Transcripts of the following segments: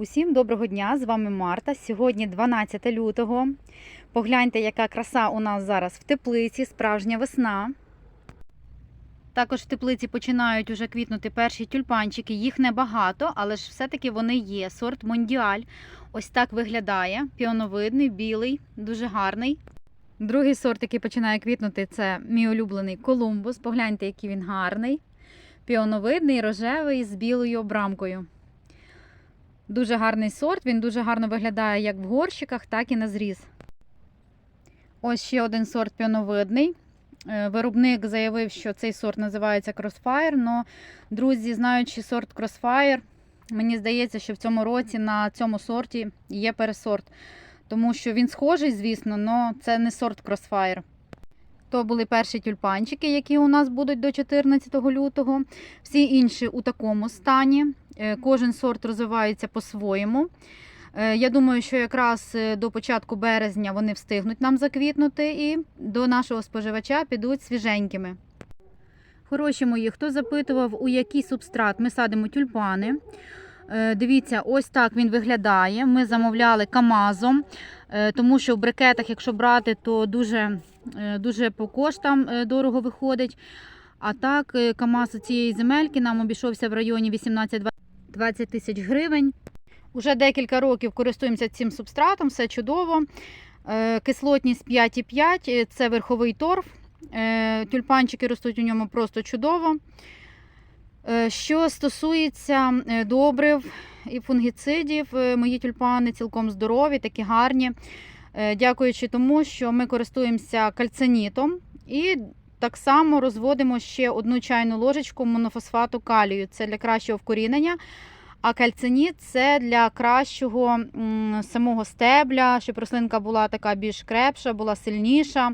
Усім доброго дня! З вами Марта. Сьогодні 12 лютого. Погляньте, яка краса у нас зараз в теплиці, справжня весна. Також в теплиці починають уже квітнути перші тюльпанчики. Їх небагато, але ж все-таки вони є. Сорт Мондіаль. Ось так виглядає. Піоновидний, білий, дуже гарний. Другий сорт, який починає квітнути, це мій улюблений Колумбус. Погляньте, який він гарний. Піоновидний, рожевий з білою обрамкою. Дуже гарний сорт, він дуже гарно виглядає як в горщиках, так і на зріз. Ось ще один сорт піоновидний. Е, Виробник заявив, що цей сорт називається Crossfire, але, друзі, знаючи сорт Crossfire, мені здається, що в цьому році на цьому сорті є пересорт. Тому що він схожий, звісно, але це не сорт Crossfire. То були перші тюльпанчики, які у нас будуть до 14 лютого. Всі інші у такому стані. Е, Кожен сорт розвивається по-своєму. Е, Я думаю, що якраз е, до початку березня вони встигнуть нам заквітнути і до нашого споживача підуть свіженькими. Хороші мої, хто запитував, у який субстрат ми садимо тюльпани. Дивіться, ось так він виглядає. Ми замовляли камазом, тому що в брикетах, якщо брати, то дуже, дуже по коштам дорого виходить. А так, КАМАЗ цієї земельки нам обійшовся в районі 18-20 тисяч гривень. Уже декілька років користуємося цим субстратом, все чудово. Е, Кислотність 5,5 е, це верховий торф. Е, Тюльпанчики ростуть у ньому просто чудово. Що стосується добрив і фунгіцидів, мої тюльпани цілком здорові, такі гарні. Дякуючи тому, що ми користуємося кальцинітом і так само розводимо ще одну чайну ложечку монофосфату калію. Це для кращого вкорінення. А кальциніт це для кращого самого стебля, щоб рослинка була така більш крепша, була сильніша,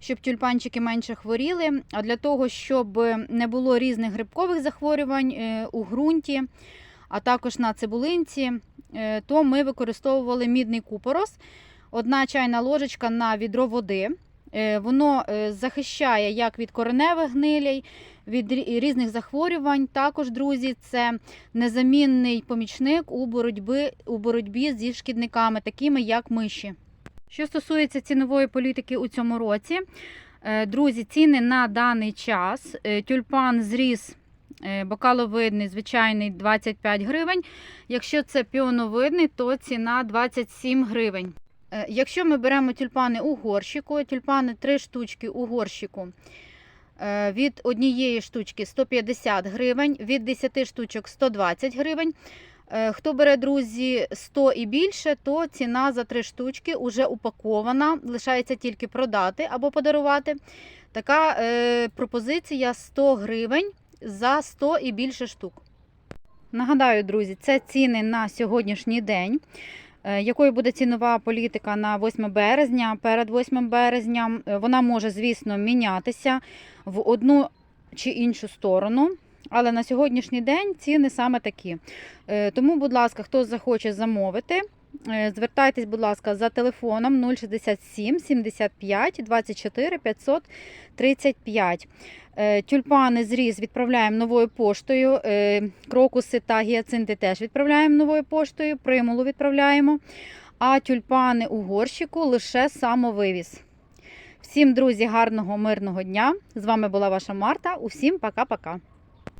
щоб тюльпанчики менше хворіли. А для того, щоб не було різних грибкових захворювань е, у ґрунті, а також на цибулинці, е, то ми використовували мідний купорос. Одна чайна ложечка на відро води. Е, Воно е, захищає як від кореневих гнилей, від різних захворювань. Також, друзі, це незамінний помічник у боротьбі, у боротьбі зі шкідниками, такими як миші. Що стосується цінової політики у цьому році, е, друзі, ціни на даний час. Тюльпан зріс бокаловидний, звичайний 25 гривень. Якщо це піоновидний, то ціна 27 гривень. Е, Якщо ми беремо тюльпани у горщику, тюльпани 3 штучки у горщику. е, Від однієї штучки 150 гривень, від 10 штучок 120 гривень. Е, Хто бере, друзі, 100 і більше, то ціна за 3 штучки вже упакована. Лишається тільки продати або подарувати. Така е, пропозиція 100 гривень за 100 і більше штук. Нагадаю, друзі, це ціни на сьогоднішній день. Е, Якою буде цінова політика на 8 березня? Перед 8 березня Е, вона може, звісно, мінятися в одну чи іншу сторону. Але на сьогоднішній день ціни саме такі. Е, Тому, будь ласка, хто захоче замовити, звертайтесь, будь ласка, за телефоном 067 75 24 535. Е, Тюльпани зріз відправляємо новою поштою. е, Крокуси та гіацинти теж відправляємо новою поштою, примулу відправляємо. А тюльпани у горщику лише самовивіз. Всім, друзі, гарного мирного дня! З вами була ваша Марта. Усім пока-пока.